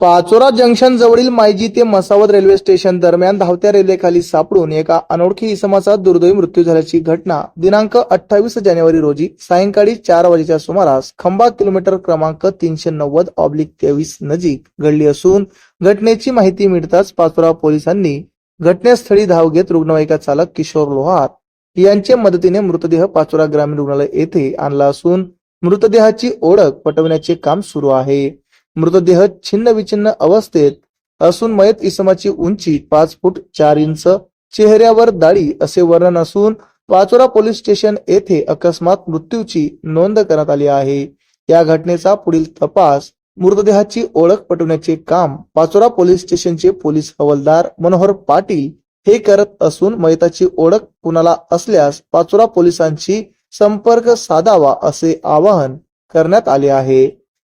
Pachora junction जवळील मायजी ते मसावद railway station दरम्यान धावत्या रेल्वेखाली सापडून एका अनोळखी इसमाचा दुर्दैवी मृत्यू झाल्याची घटना दिनांक अठ्ठावीस जानेवारी रोजी सायंकाळी चार वाजेच्या सुमारास खंबा किलोमीटर क्रमांक तीनशे नव्वद ऑब्लिक तेवीस नजीक घडली असून घटनेची माहिती मिळताच पाचोरा पोलिसांनी घटनास्थळी धाव घेत रुग्णवाहिका चालक किशोर लोहार यांच्या मदतीने मृतदेह पाचोरा ग्रामीण रुग्णालय येथे आणला असून मृतदेहाची ओळख पटवण्याचे काम सुरू आहे. मृतदेह छिन्न विछिन्न अवस्थेत असून मयत इसमाची उंची पाच फूट चार इंच चेहऱ्यावर दाढी असे वर्णन असून पाचोरा पोलीस स्टेशन येथे अकस्मात मृत्यूची नोंद करण्यात आली आहे. या घटनेचा पुढील तपास मृतदेहाची ओळख पटवण्याचे काम पाचोरा पोलीस स्टेशनचे पोलीस हवालदार मनोहर पाटील हे करत असून मयताची ओळख कुणाला असल्यास पाचोरा पोलिसांशी संपर्क साधावा असे आवाहन करण्यात आले आहे.